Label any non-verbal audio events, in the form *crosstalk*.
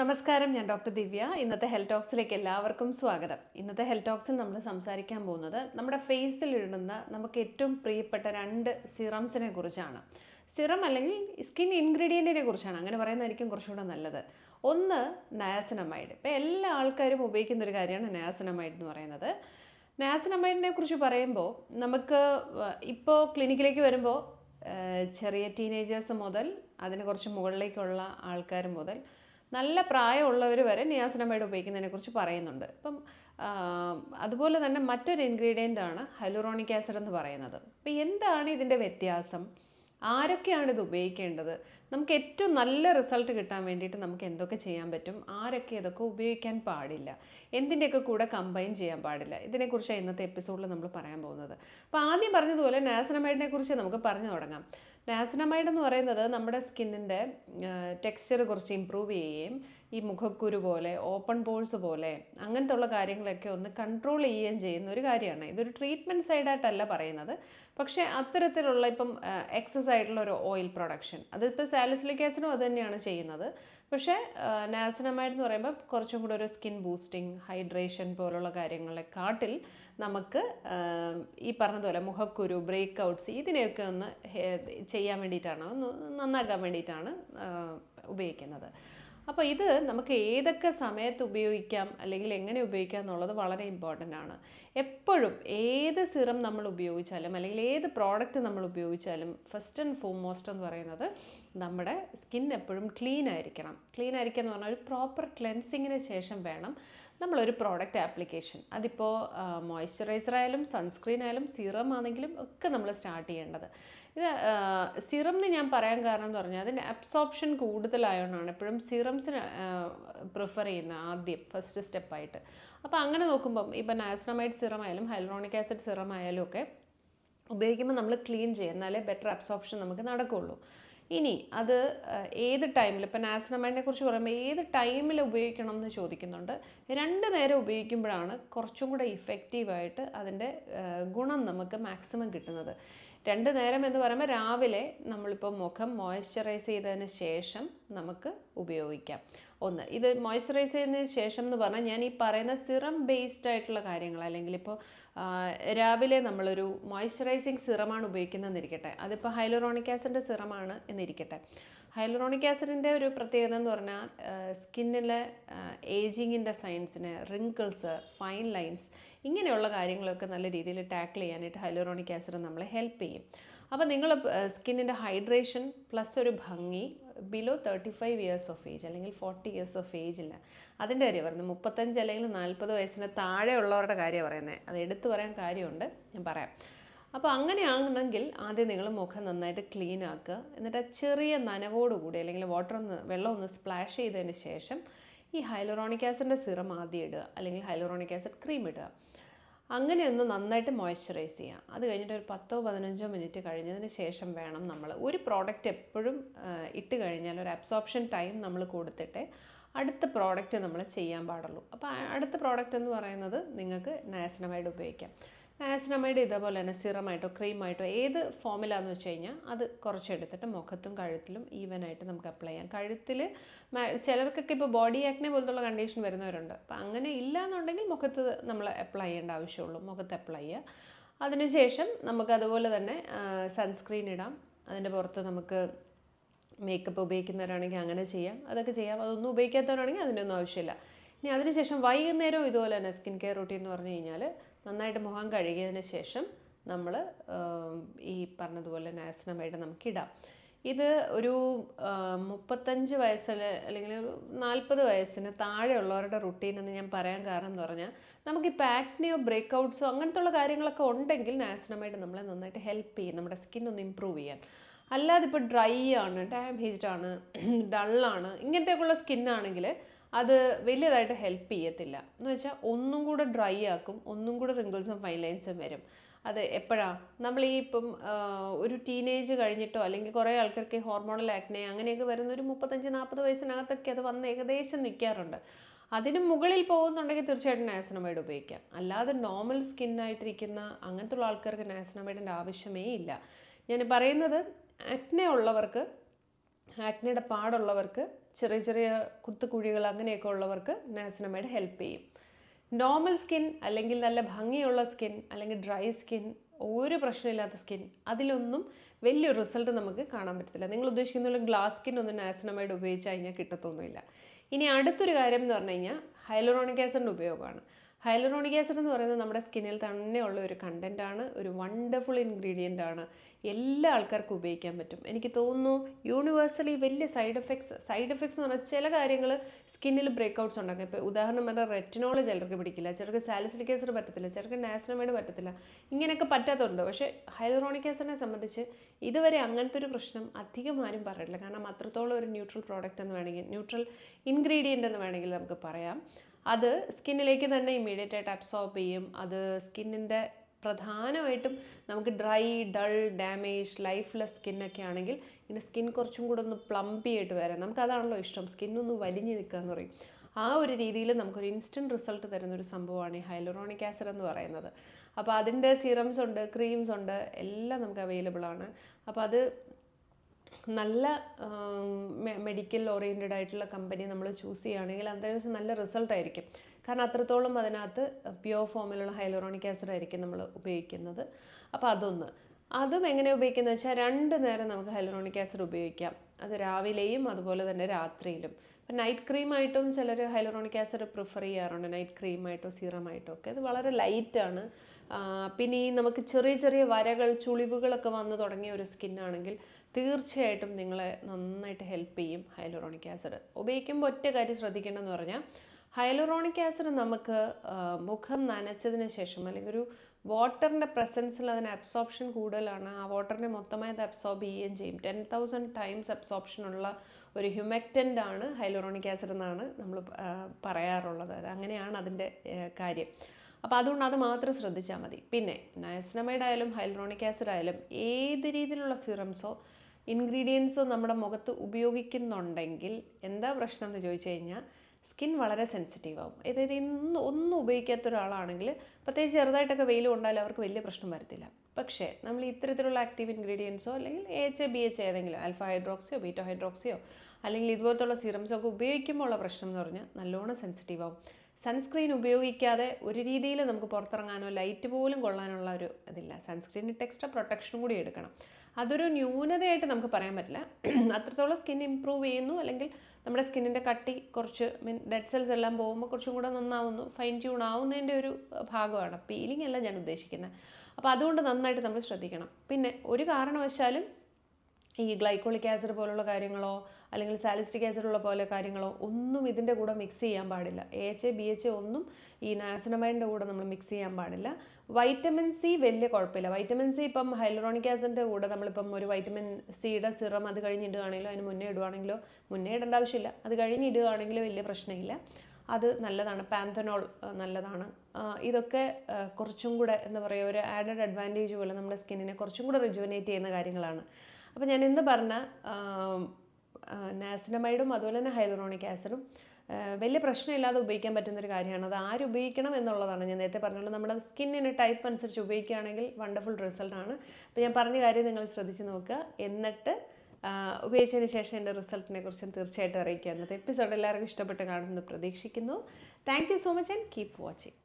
നമസ്കാരം ഞാൻ ഡോക്ടർ ദിവ്യ. ഇന്നത്തെ ഹെൽത്ത് ടോക്സിലേക്ക് എല്ലാവർക്കും സ്വാഗതം. ഇന്നത്തെ ഹെൽത്ത് ടോക്സിൽ നമ്മൾ സംസാരിക്കാൻ പോകുന്നത് നമ്മുടെ ഫേസിൽ ഇടുന്ന നമുക്ക് ഏറ്റവും പ്രിയപ്പെട്ട രണ്ട് സിറംസിനെ കുറിച്ചാണ്. സിറം അല്ലെങ്കിൽ സ്കിൻ ഇൻഗ്രീഡിയന്റിനെ കുറിച്ചാണ്. അങ്ങനെ പറയുന്നതായിരിക്കും കുറച്ചുകൂടെ നല്ലത്. ഒന്ന് നയാസിനമൈഡ്. ഇപ്പോൾ എല്ലാ ആൾക്കാരും ഉപയോഗിക്കുന്ന ഒരു കാര്യമാണ് നയാസിനമൈഡ് എന്ന് പറയുന്നത്. നയാസിനമൈഡിനെ കുറിച്ച് പറയുമ്പോൾ നമുക്ക് ഇപ്പോൾ ക്ലിനിക്കിലേക്ക് വരുമ്പോൾ ചെറിയ ടീനേജേഴ്സ് മുതൽ അതിന് കുറച്ച് മുകളിലേക്കുള്ള ആൾക്കാർ മുതൽ നല്ല പ്രായമുള്ളവർ വരെ നിയാസിനമൈഡ് ഉപയോഗിക്കുന്നതിനെ കുറിച്ച് പറയുന്നുണ്ട്. ഇപ്പം അതുപോലെ തന്നെ മറ്റൊരു ഇൻഗ്രീഡിയന്റ് ആണ് ഹൈലുറോണിക് ആസിഡ് എന്ന് പറയുന്നത്. അപ്പോൾ എന്താണ് ഇതിന്റെ വ്യത്യാസം? ആരൊക്കെയാണ് ഇത് ഉപയോഗിക്കേണ്ടത്? നമുക്ക് ഏറ്റവും നല്ല റിസൾട്ട് കിട്ടാൻ വേണ്ടിയിട്ട് നമുക്ക് എന്തൊക്കെ ചെയ്യാൻ പറ്റും? ആരൊക്കെ ഇതൊക്കെ ഉപയോഗിക്കാൻ പാടില്ല? എന്തിന്റെയൊക്കെ കൂടെ കമ്പൈൻ ചെയ്യാൻ പാടില്ല? ഇതിനെക്കുറിച്ചാണ് ഇന്നത്തെ എപ്പിസോഡിൽ നമ്മൾ പറയാൻ പോകുന്നത്. അപ്പോൾ ആദ്യം പറഞ്ഞതുപോലെ നാസനമൈഡിനെ കുറിച്ച് നമുക്ക് പറഞ്ഞു തുടങ്ങാം. നാസനമൈഡ് എന്ന് പറയുന്നത് നമ്മുടെ സ്കിന്നിന്റെ ടെക്സ്ചർ കുറച്ച് ഇമ്പ്രൂവ് ചെയ്യുകയും ഈ മുഖക്കുരു പോലെ ഓപ്പൺ പോൾസ് പോലെ അങ്ങനത്തെ ഉള്ള കാര്യങ്ങളൊക്കെ ഒന്ന് കൺട്രോൾ ചെയ്യുകയും ചെയ്യുന്ന ഒരു കാര്യമാണ്. ഇതൊരു ട്രീറ്റ്മെന്റ് സൈഡായിട്ടല്ല പറയുന്നത്. പക്ഷേ അത്തരത്തിലുള്ള ഇപ്പം എക്സസ് ആയിട്ടുള്ള ഒരു ഓയിൽ പ്രൊഡക്ഷൻ അതിപ്പോൾ സാലിസിലിക് അത് തന്നെയാണ് ചെയ്യുന്നത്. പക്ഷേ നാസനമൈഡ് എന്ന് പറയുമ്പോൾ കുറച്ചും കൂടെ ഒരു സ്കിൻ ബൂസ്റ്റിംഗ് ഹൈഡ്രേഷൻ പോലുള്ള കാര്യങ്ങളെ കാട്ടിൽ നമുക്ക് ഈ പറഞ്ഞതുപോലെ മുഖക്കുരു ബ്രേക്ക് ഔട്ട്സ് ഇതിനെയൊക്കെ ഒന്ന് ചെയ്യാൻ വേണ്ടിയിട്ടാണ് ഒന്ന് നന്നാക്കാൻ വേണ്ടിയിട്ടാണ് ഉപയോഗിക്കുന്നത്. അപ്പോൾ ഇത് നമുക്ക് ഏതൊക്കെ സമയത്ത് ഉപയോഗിക്കാം അല്ലെങ്കിൽ എങ്ങനെ ഉപയോഗിക്കാം എന്നുള്ളത് വളരെ ഇമ്പോർട്ടന്റ് ആണ്. എപ്പോഴും ഏത് സിറം നമ്മൾ ഉപയോഗിച്ചാലും അല്ലെങ്കിൽ ഏത് പ്രോഡക്റ്റ് നമ്മൾ ഉപയോഗിച്ചാലും ഫസ്റ്റ് ആൻഡ് ഫോർമോസ്റ്റ് എന്ന് പറയുന്നത് നമ്മുടെ സ്കിൻ എപ്പോഴും ക്ലീൻ ആയിരിക്കണം. ക്ലീൻ ആയിരിക്കുക എന്ന് പറഞ്ഞാൽ ഒരു പ്രോപ്പർ ക്ലെൻസിങ്ങിന് ശേഷം വേണം നമ്മളൊരു പ്രോഡക്റ്റ് ആപ്ലിക്കേഷൻ അതിപ്പോൾ മോയ്സ്ചറൈസർ ആയാലും സൺസ്ക്രീൻ ആയാലും സിറം ആണെങ്കിലും ഒക്കെ നമ്മൾ സ്റ്റാർട്ട് ചെയ്യേണ്ടത്. ഇത് സിറം എന്ന് ഞാൻ പറയാൻ കാരണം എന്ന് പറഞ്ഞാൽ അതിന്റെ അബ്സോപ്ഷൻ കൂടുതലായതുകൊണ്ടാണ് എപ്പോഴും സിറംസിന് പ്രിഫർ ചെയ്യുന്നത് ആദ്യം ഫസ്റ്റ് സ്റ്റെപ്പായിട്ട് അപ്പോൾ അങ്ങനെ നോക്കുമ്പം ഇപ്പം നാസ്റ്റമൈഡ് സിറം ആയാലും ഹൈലോണിക് ആസിഡ് സിറം ആയാലും ഒക്കെ ഉപയോഗിക്കുമ്പോൾ നമ്മൾ ക്ലീൻ ചെയ്യും. എന്നാലേ ബെറ്റർ അബ്സോപ്ഷൻ നമുക്ക് നടക്കുകയുള്ളൂ ഇനി അത് ഏത് ടൈമിൽ ഇപ്പം നാസ്നമൈഡിനെ കുറിച്ച് പറയുമ്പോൾ ഏത് ടൈമിൽ ഉപയോഗിക്കണം എന്ന് ചോദിക്കുന്നുണ്ട്. രണ്ട് നേരം ഉപയോഗിക്കുമ്പോഴാണ് കുറച്ചും കൂടെ ഇഫക്റ്റീവായിട്ട് അതിന്റെ ഗുണം നമുക്ക് മാക്സിമം കിട്ടുന്നത്. രണ്ട് നേരം എന്ന് പറയുമ്പോൾ രാവിലെ നമ്മളിപ്പോൾ മുഖം മോയ്സ്ചറൈസ് ചെയ്തതിന് ശേഷം നമുക്ക് ഉപയോഗിക്കാം. ഒന്ന് ഇത് മോയ്സ്ചറൈസ് ചെയ്തതിന് ശേഷം എന്ന് പറഞ്ഞാൽ ഞാൻ ഈ പറയുന്ന സിറം ബേസ്ഡ് ആയിട്ടുള്ള കാര്യങ്ങൾ അല്ലെങ്കിൽ ഇപ്പോൾ രാവിലെ നമ്മളൊരു മോയ്സ്ചറൈസിങ് സിറമാണ് ഉപയോഗിക്കുന്നതെന്നിരിക്കട്ടെ. അതിപ്പോൾ ഹൈലോറോണിക് ആസിഡിന്റെ സിറമാണ് എന്നിരിക്കട്ടെ. ഹൈലോറോണിക് ആസിഡിന്റെ ഒരു പ്രത്യേകത എന്ന് പറഞ്ഞാൽ സ്കിന്നിലെ ഏജിങ്ങിന്റെ സയൻസിന് റിങ്കിൾസ് ഫൈൻ ലൈൻസ് ഇങ്ങനെയുള്ള കാര്യങ്ങളൊക്കെ നല്ല രീതിയിൽ ടാക്കിൾ ചെയ്യാനായിട്ട് ഹൈലറോണിക് ആസിഡ് നമ്മളെ ഹെൽപ്പ് ചെയ്യും. അപ്പോൾ നിങ്ങൾ സ്കിന്നിന്റെ ഹൈഡ്രേഷൻ പ്ലസ് ഒരു ഭംഗി below thirty five years of age അല്ലെങ്കിൽ ഫോർട്ടി ഇയേഴ്സ് ഓഫ് ഏജില്ല അതിന്റെ കാര്യം പറയുന്നത് മുപ്പത്തഞ്ച് അല്ലെങ്കിൽ നാൽപ്പത് വയസ്സിന് താഴെയുള്ളവരുടെ കാര്യമാണ് പറയുന്നത്. അത് എടുത്തു പറയാൻ കാര്യമുണ്ട് ഞാൻ പറയാം. അപ്പോൾ അങ്ങനെയാണെങ്കിൽ ആദ്യം നിങ്ങൾ മുഖം നന്നായിട്ട് ക്ലീൻ ആക്കുക. എന്നിട്ട് ചെറിയ നനവോടുകൂടി അല്ലെങ്കിൽ വാട്ടർ ഒന്ന് വെള്ളം ഒന്ന് സ്പ്ലാഷ് ചെയ്തതിന് ശേഷം ഈ ഹൈലോറോണിക് ആസിഡിന്റെ സിറം ആദ്യം ഇടുക അല്ലെങ്കിൽ ഹൈലോറോണിക് ആസിഡ് ക്രീം ഇടുക. അങ്ങനെ ഒന്ന് നന്നായിട്ട് മോയ്സ്ചറൈസ് ചെയ്യുക. അത് കഴിഞ്ഞിട്ട് ഒരു പത്തോ പതിനഞ്ചോ മിനിറ്റ് കഴിഞ്ഞതിന് ശേഷം വേണം നമ്മൾ ഒരു പ്രോഡക്റ്റ് എപ്പോഴും ഇട്ട് കഴിഞ്ഞാൽ ഒരു അബ്സോർപ്ഷൻ ടൈം നമ്മൾ കൊടുത്തിട്ട് അടുത്ത പ്രോഡക്റ്റ് നമ്മൾ ചെയ്യാൻ പാടുള്ളൂ. അപ്പോൾ അടുത്ത പ്രോഡക്റ്റ് എന്ന് പറയുന്നത് നിങ്ങൾക്ക് നാസനമായിട്ട് ഉപയോഗിക്കാം. നാസിനമൈഡ് ഇതേപോലെ തന്നെ സിറമായിട്ടോ ക്രീമായിട്ടോ ഏത് ഫോമിലാന്ന് വെച്ച് കഴിഞ്ഞാൽ അത് കുറച്ചെടുത്തിട്ട് മുഖത്തും കഴുത്തിലും ഈവനായിട്ട് നമുക്ക് അപ്ലൈ ചെയ്യാം. കഴുത്തിൽ ചിലർക്കൊക്കെ ഇപ്പോൾ ബോഡി ആക്നെ പോലത്തുള്ള കണ്ടീഷൻ വരുന്നവരുണ്ട്. അപ്പം അങ്ങനെ ഇല്ല എന്നുണ്ടെങ്കിൽ മുഖത്ത് നമ്മൾ അപ്ലൈ ചെയ്യേണ്ട ആവശ്യമുള്ളൂ. മുഖത്ത് അപ്ലൈ ചെയ്യുക അതിനുശേഷം നമുക്ക് അതുപോലെ തന്നെ സൺസ്ക്രീൻ ഇടാം. അതിന്റെ പുറത്ത് നമുക്ക് മേക്കപ്പ് ഉപയോഗിക്കുന്നവരാണെങ്കിൽ അങ്ങനെ ചെയ്യാം. അതൊക്കെ ചെയ്യാം. അതൊന്നും ഉപയോഗിക്കാത്തവരാണെങ്കിൽ അതിനൊന്നും ആവശ്യമില്ല. ഇനി അതിനുശേഷം വൈകുന്നേരം ഇതുപോലെ തന്നെ സ്കിൻ കെയർ റൂട്ടീൻ എന്ന് പറഞ്ഞു കഴിഞ്ഞാൽ നന്നായിട്ട് മുഖം കഴുകിയതിന് ശേഷം നമ്മൾ ഈ പറഞ്ഞതുപോലെ നാസിനമൈഡ് നമുക്കിടാം. ഇത് ഒരു മുപ്പത്തഞ്ച് വയസ്സിൽ അല്ലെങ്കിൽ നാൽപ്പത് വയസ്സിന് താഴെയുള്ളവരുടെ റുട്ടീൻ എന്ന് ഞാൻ പറയാൻ കാരണം എന്ന് പറഞ്ഞാൽ നമുക്ക് ഈ പാക്നെയോ ബ്രേക്ക് ഔട്ട്സോ അങ്ങനത്തെ കാര്യങ്ങളൊക്കെ ഉണ്ടെങ്കിൽ നാസനമായിട്ട് നമ്മളെ നന്നായിട്ട് ഹെൽപ്പ് ചെയ്യും നമ്മുടെ സ്കിൻ ഒന്ന് ഇമ്പ്രൂവ് ചെയ്യാൻ. അല്ലാതെ ഇപ്പോൾ ഡ്രൈ ആണ് ഡാമേജ്ഡ് ആണ് *clears throat* ഡള്ളാണ് ഇങ്ങനത്തെയൊക്കെയുള്ള സ്കിന്നാണെങ്കിൽ അത് വലിയതായിട്ട് ഹെൽപ്പ് ചെയ്യത്തില്ല. എന്ന് വെച്ചാൽ ഒന്നും കൂടെ ഡ്രൈ ആക്കും ഒന്നും കൂടെ റിങ്കിൾസും ഫൈൻ ലൈൻസും വരും. അത് എപ്പോഴാണ് നമ്മൾ ഈ ഇപ്പം ഒരു ടീനേജ് കഴിഞ്ഞിട്ടോ അല്ലെങ്കിൽ കുറേ ആൾക്കാർക്ക് ഹോർമോണൽ ആക്നെ അങ്ങനെയൊക്കെ വരുന്ന ഒരു മുപ്പത്തഞ്ച് നാൽപ്പത് വയസ്സിനകത്തൊക്കെ അത് വന്ന് ഏകദേശം നിൽക്കാറുണ്ട് അതിന് മുകളിൽ പോകുന്നുണ്ടെങ്കിൽ തീർച്ചയായിട്ടും നാസനമൈഡ് ഉപയോഗിക്കാം. അല്ലാതെ നോർമൽ സ്കിന്നായിട്ടിരിക്കുന്ന അങ്ങനത്തെ ഉള്ള ആൾക്കാർക്ക് നാസനമൈഡിന്റെ ആവശ്യമേ ഇല്ല. ഞാൻ പറയുന്നത് ആക്നെ ഉള്ളവർക്ക് ആക്നയുടെ പാടുള്ളവർക്ക് ചെറിയ ചെറിയ കുത്തുകുഴികൾ അങ്ങനെയൊക്കെ ഉള്ളവർക്ക് നാസിനമൈഡ് ഹെൽപ്പ് ചെയ്യും. നോർമൽ സ്കിൻ അല്ലെങ്കിൽ നല്ല ഭംഗിയുള്ള സ്കിൻ അല്ലെങ്കിൽ ഡ്രൈ സ്കിൻ ഒരു പ്രശ്നമില്ലാത്ത സ്കിൻ അതിലൊന്നും വലിയൊരു റിസൾട്ട് നമുക്ക് കാണാൻ പറ്റത്തില്ല. നിങ്ങൾ ഉദ്ദേശിക്കുന്ന പോലെ ഗ്ലാസ് സ്കിൻ ഒന്നും നാസിനമൈഡ് ഉപയോഗിച്ച് കഴിഞ്ഞാൽ കിട്ടത്തൊന്നുമില്ല. ഇനി അടുത്തൊരു കാര്യം എന്ന് പറഞ്ഞു കഴിഞ്ഞാൽ ഹൈലോറോണിക് ആസിഡിന്റെ ഉപയോഗമാണ്. ഹൈലറോണിക് ആസിഡ് എന്ന് പറയുന്നത് നമ്മുടെ സ്കിന്നിൽ തന്നെയുള്ള ഒരു കണ്ടന്റ് ആണ് ഒരു വണ്ടർഫുൾ ഇൻഗ്രീഡിയന്റ് ആണ്. എല്ലാ ആൾക്കാർക്കും ഉപയോഗിക്കാൻ പറ്റും. എനിക്ക് തോന്നുന്നു യൂണിവേഴ്സലി വലിയ സൈഡ് എഫക്ട്സ് സൈഡ് എഫക്ട്സ് എന്ന് പറഞ്ഞാൽ ചില കാര്യങ്ങൾ സ്കിന്നിൽ ബ്രേക്ക്ഔട്ട്സ് ഉണ്ടാക്കും. ഇപ്പോൾ ഉദാഹരണം പറഞ്ഞാൽ റെറ്റിനോൾ ചിലർക്ക് പിടിക്കില്ല ചിലർക്ക് സാലിസിലിക് ആസിഡ് പറ്റത്തില്ല ചിലർക്ക് നാസിനമൈഡ് പറ്റത്തില്ല. ഇങ്ങനെയൊക്കെ പറ്റാത്തതുണ്ട്. പക്ഷേ ഹൈലറോണിക് ആസിഡിനെ സംബന്ധിച്ച് ഇതുവരെ അങ്ങനത്തെ ഒരു പ്രശ്നം അധികം ആരും പറഞ്ഞിട്ടില്ല. കാരണം അത്രത്തോളം ഒരു ന്യൂട്രൽ പ്രോഡക്റ്റ് എന്ന് വേണമെങ്കിൽ ന്യൂട്രൽ ഇൻഗ്രീഡിയന്റ് എന്ന് വേണമെങ്കിൽ നമുക്ക് പറയാം. അത് സ്കിന്നിലേക്ക് തന്നെ ഇമ്മീഡിയറ്റ് ആയിട്ട് അബ്സോർബ് ചെയ്യും. അത് സ്കിന്നിന്റെ പ്രധാനമായിട്ടും നമുക്ക് ഡ്രൈ ഡൾ ഡാമേജ് ലൈഫ്ലെസ് സ്കിന്നൊക്കെ ആണെങ്കിൽ ഇങ്ങനെ സ്കിൻ കുറച്ചും കൂടെ ഒന്ന് പ്ലംപി ആയിട്ട് വരാം. നമുക്ക് അതാണല്ലോ ഇഷ്ടം. സ്കിന്നൊന്ന് വലിഞ്ഞു നിൽക്കുക എന്ന് പറയും. ആ ഒരു രീതിയിൽ നമുക്കൊരു ഇൻസ്റ്റന്റ് റിസൾട്ട് തരുന്ന ഒരു സംഭവമാണ് ഈ ഹൈലറോണിക് ആസിഡ് എന്ന് പറയുന്നത്. അപ്പോൾ അതിന്റെ സിറംസ് ഉണ്ട് ക്രീംസ് ഉണ്ട് എല്ലാം നമുക്ക് അവൈലബിൾ ആണ്. അപ്പോൾ അത് നല്ല മെഡിക്കൽ ഓറിയന്റഡ് ആയിട്ടുള്ള കമ്പനി നമ്മൾ ചൂസ് ചെയ്യുകയാണെങ്കിൽ അത്യാവശ്യം നല്ല റിസൾട്ട് ആയിരിക്കും. കാരണം അത്രത്തോളം അതിനകത്ത് പ്യുവർ ഫോമിലുള്ള ഹൈലോറോണിക് ആസിഡ് ആയിരിക്കും നമ്മൾ ഉപയോഗിക്കുന്നത്. അപ്പോൾ അതൊന്ന്. അതും എങ്ങനെ ഉപയോഗിക്കുന്നത് വെച്ചാൽ രണ്ട് നേരം നമുക്ക് ഹൈലോറോണിക് ആസിഡ് ഉപയോഗിക്കാം. അത് രാവിലെയും അതുപോലെ തന്നെ രാത്രിയിലും. ഇപ്പം നൈറ്റ് ക്രീമായിട്ടും ചിലർ ഹൈലോറോണിക് ആസിഡ് പ്രിഫർ ചെയ്യാറുണ്ട്. നൈറ്റ് ക്രീമായിട്ടോ സീറമായിട്ടോ ഒക്കെ. അത് വളരെ ലൈറ്റാണ് പിന്നെ ഈ നമുക്ക് ചെറിയ ചെറിയ വരകൾ ചുളിവുകളൊക്കെ വന്നു തുടങ്ങിയ ഒരു സ്കിന്നാണെങ്കിൽ തീർച്ചയായിട്ടും നിങ്ങളെ നന്നായിട്ട് ഹെൽപ്പ് ചെയ്യും ഹൈലോറോണിക് ആസിഡ്. ഉപയോഗിക്കുമ്പോൾ ഒറ്റ കാര്യം ശ്രദ്ധിക്കേണ്ടതെന്ന് പറഞ്ഞാൽ ഹൈലോറോണിക് ആസിഡ് നമുക്ക് മുഖം നനച്ചതിന് ശേഷം അല്ലെങ്കിൽ ഒരു വാട്ടറിന്റെ പ്രസൻസിൽ അതിന് അബ്സോർപ്ഷൻ കൂടുതലാണ്. ആ വാട്ടറിനെ മൊത്തമായി അത് അബ്സോർബ് ചെയ്യുകയും ചെയ്യും. ടെൻ തൗസൻഡ് ടൈംസ് അബ്സോർപ്ഷൻ ഉള്ള ഒരു ഹ്യൂമക്റ്റന്റ് ആണ് ഹൈലോറോണിക് ആസിഡ് എന്നാണ് നമ്മൾ പറയാറുള്ളത്. അത് അങ്ങനെയാണ് അതിന്റെ കാര്യം. അപ്പോൾ അതുകൊണ്ട് അത് മാത്രം ശ്രദ്ധിച്ചാൽ മതി. പിന്നെ നയസ്നമൈഡ് ആയാലും ഹൈലോറോണിക് ആസിഡ് ആയാലും ഏത് രീതിയിലുള്ള സിറംസോ ഇൻഗ്രീഡിയൻസോ നമ്മുടെ മുഖത്ത് ഉപയോഗിക്കുന്നുണ്ടെങ്കിൽ എന്താ പ്രശ്നം എന്ന് ചോദിച്ചു കഴിഞ്ഞാൽ സ്കിൻ വളരെ സെൻസിറ്റീവ് ആവും അതായത് ഇന്ന് ഒന്നും ഉപയോഗിക്കാത്ത ഒരാളാണെങ്കിൽ പ്രത്യേകിച്ച് ചെറുതായിട്ടൊക്കെ വെയിൽ കൊണ്ടാലും അവർക്ക് വലിയ പ്രശ്നം വരത്തില്ല. പക്ഷേ നമ്മൾ ഇത്തരത്തിലുള്ള ആക്റ്റീവ് ഇൻഗ്രീഡിയൻസോ അല്ലെങ്കിൽ എച്ച് ബി എച്ച് ഏതെങ്കിലും ആൽഫ ഹൈഡ്രോക്സിയോ ബീറ്റോ ഹൈഡ്രോക്സിയോ അല്ലെങ്കിൽ ഇതുപോലത്തുള്ള സിറംസോ ഒക്കെ ഉപയോഗിക്കുമ്പോൾ ഉള്ള പ്രശ്നം എന്ന് പറഞ്ഞാൽ നല്ലോണം സെൻസിറ്റീവ് ആവും. സൺസ്ക്രീൻ ഉപയോഗിക്കാതെ ഒരു രീതിയിൽ നമുക്ക് പുറത്തിറങ്ങാനോ ലൈറ്റ് പോലും കൊള്ളാനുള്ള ഒരു ഇതില്ല. സൺസ്ക്രീൻ ഇട്ട് എക്സ്ട്രാ പ്രൊട്ടക്ഷൻ കൂടി എടുക്കണം. അതൊരു ന്യൂനതയായിട്ട് നമുക്ക് പറയാൻ പറ്റില്ല. അത്രത്തോളം സ്കിൻ ഇമ്പ്രൂവ് ചെയ്യുന്നു. അല്ലെങ്കിൽ നമ്മുടെ സ്കിന്നിന്റെ കട്ടി കുറച്ച് മീൻ ഡെഡ് സെൽസ് എല്ലാം പോകുമ്പോൾ കുറച്ചും കൂടെ നന്നാവുന്നു. ഫൈൻ ട്യൂൺ ആവുന്നതിന്റെ ഒരു ഭാഗമാണ്. പീലിംഗ് അല്ല ഞാൻ ഉദ്ദേശിക്കുന്നത്. അപ്പോൾ അതുകൊണ്ട് നന്നായിട്ട് നമ്മൾ ശ്രദ്ധിക്കണം. പിന്നെ ഒരു കാരണവശാലും ഈ ഗ്ലൈക്കോളിക് ആസിഡ് പോലുള്ള കാര്യങ്ങളോ അല്ലെങ്കിൽ സാലിസ്റ്റിക് ആസിഡ് ഉള്ള പോലെ കാര്യങ്ങളോ ഒന്നും ഇതിന്റെ കൂടെ മിക്സ് ചെയ്യാൻ പാടില്ല. A H A B H ഒന്നും ഈ നാസിനമൈന്റെ കൂടെ നമ്മൾ മിക്സ് ചെയ്യാൻ പാടില്ല. വൈറ്റമിൻ സി വലിയ കുഴപ്പമില്ല. വൈറ്റമിൻ സി ഇപ്പം ഹൈലറോണിക് ആസിഡിന്റെ കൂടെ നമ്മളിപ്പം ഒരു വൈറ്റമിൻ സിയുടെ സിറം അത് കഴിഞ്ഞ് ഇടുകയാണെങ്കിലോ അതിന് മുന്നേ ഇടുവാണെങ്കിലോ മുന്നേ ഇടേണ്ട ആവശ്യമില്ല. അത് കഴിഞ്ഞ് ഇടുകയാണെങ്കിലോ വലിയ പ്രശ്നമില്ല. അത് നല്ലതാണ്. പാന്തനോൾ നല്ലതാണ്. ഇതൊക്കെ കുറച്ചും കൂടെ എന്താ പറയുക ഒരു ആഡഡ് അഡ്വാന്റേജ് പോലെ നമ്മുടെ സ്കിന്നിനെ കുറച്ചും കൂടെ റിജുവനേറ്റ് ചെയ്യുന്ന കാര്യങ്ങളാണ്. അപ്പോൾ ഞാൻ ഇന്ന് പറഞ്ഞ നാസിനമൈഡും അതുപോലെ തന്നെ ഹൈലറോണിക് ആസിഡും വലിയ പ്രശ്നമില്ലാതെ ഉപയോഗിക്കാൻ പറ്റുന്നൊരു കാര്യമാണ്. അത് ആര് ഉപയോഗിക്കണം എന്നുള്ളതാണ്. ഞാൻ നേരത്തെ പറഞ്ഞുള്ളത് നമ്മുടെ സ്കിന്നിന് ടൈപ്പ് അനുസരിച്ച് ഉപയോഗിക്കുകയാണെങ്കിൽ വണ്ടർഫുൾ റിസൾട്ടാണ് അപ്പോൾ ഞാൻ പറഞ്ഞ കാര്യം നിങ്ങൾ ശ്രദ്ധിച്ച് നോക്കുക. എന്നിട്ട് ഉപയോഗിച്ചതിന് ശേഷം എന്റെ റിസൾട്ടിനെ കുറിച്ചും തീർച്ചയായിട്ടും അറിയിക്കുക അന്നത്തെ എപ്പിസോഡ് എല്ലാവർക്കും ഇഷ്ടപ്പെട്ട് കാണുമെന്ന് പ്രതീക്ഷിക്കുന്നു. Thank you so much and keep watching